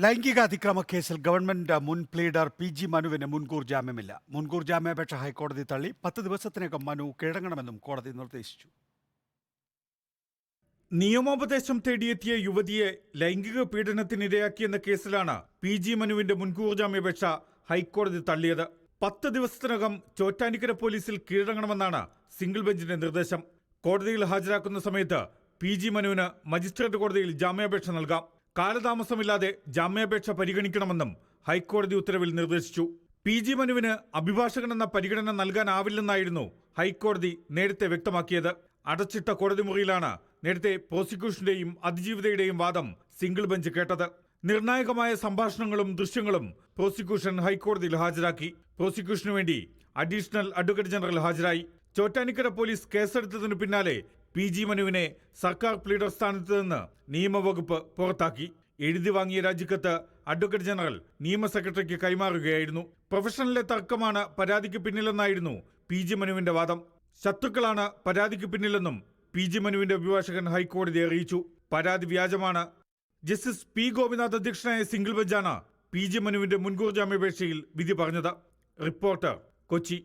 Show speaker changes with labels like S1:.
S1: ലൈംഗിക അതിക്രമ കേസിൽ ഗവൺമെന്റ് മുൻ പ്ലീഡർ പി ജി മനുവിന് മുൻകൂർ ജാമ്യമില്ല. മുൻകൂർ ജാമ്യാപേക്ഷ ഹൈക്കോടതി തള്ളി. പത്ത് ദിവസത്തിനകം മനു കീഴടങ്ങണമെന്നും കോടതി നിർദ്ദേശിച്ചു.
S2: നിയമോപദേശം തേടിയെത്തിയ യുവതിയെ ലൈംഗിക പീഡനത്തിനിരയാക്കിയെന്ന കേസിലാണ് പി ജി മനുവിന്റെ മുൻകൂർ ജാമ്യാപേക്ഷ ഹൈക്കോടതി തള്ളിയത്. പത്ത് ദിവസത്തിനകം ചോറ്റാനിക്കര പോലീസിൽ കീഴടങ്ങണമെന്നാണ് സിംഗിൾ ബെഞ്ചിന്റെ നിർദ്ദേശം. കോടതിയിൽ ഹാജരാക്കുന്ന സമയത്ത് പി ജി മനുവിന് മജിസ്ട്രേറ്റ് കോടതിയിൽ ജാമ്യാപേക്ഷ നൽകാം. കാലതാമസമില്ലാതെ ജാമ്യാപേക്ഷ പരിഗണിക്കണമെന്നും ഹൈക്കോടതി ഉത്തരവിൽ നിർദ്ദേശിച്ചു. പി ജി മനുവിന് അഭിഭാഷകനെന്ന പരിഗണന നൽകാനാവില്ലെന്നായിരുന്നു ഹൈക്കോടതി നേരത്തെ വ്യക്തമാക്കിയത്. അടച്ചിട്ട കോടതി മുറിയിലാണ് നേരത്തെ പ്രോസിക്യൂഷന്റെയും അതിജീവിതയുടെയും വാദം സിംഗിൾ ബെഞ്ച് കേട്ടത്. നിർണായകമായ സംഭാഷണങ്ങളും ദൃശ്യങ്ങളും പ്രോസിക്യൂഷൻ ഹൈക്കോടതിയിൽ ഹാജരാക്കി. പ്രോസിക്യൂഷനു വേണ്ടി അഡീഷണൽ അഡ്വക്കേറ്റ് ജനറൽ ഹാജരായി. ചോറ്റാനിക്കര പോലീസ് കേസെടുത്തതിനു പിന്നാലെ പി ജി മനുവിനെ സർക്കാർ പ്ലീഡർ സ്ഥാനത്ത് നിന്ന് നിയമവകുപ്പ് പുറത്താക്കി. എഴുതി വാങ്ങിയ രാജിക്കത്ത് അഡ്വക്കേറ്റ് ജനറൽ നിയമ സെക്രട്ടറിക്ക് കൈമാറുകയായിരുന്നു. പ്രൊഫഷണലിലെ തർക്കമാണ് പരാതിക്ക് പിന്നിലെന്നായിരുന്നു പി ജി മനുവിന്റെ വാദം. ശത്രുക്കളാണ് പരാതിക്ക് പിന്നിലെന്നും പി ജി മനുവിന്റെ അഭിഭാഷകൻ ഹൈക്കോടതി അറിയിച്ചു. പരാതി വ്യാജമാണ്. ജസ്റ്റിസ് പി ഗോപിനാഥ് അധ്യക്ഷനായ സിംഗിൾ ബെഞ്ചാണ് പി ജി മനുവിന്റെ മുൻകൂർ ജാമ്യാപേക്ഷയിൽ വിധി പറഞ്ഞത്. റിപ്പോർട്ടർ കൊച്ചി.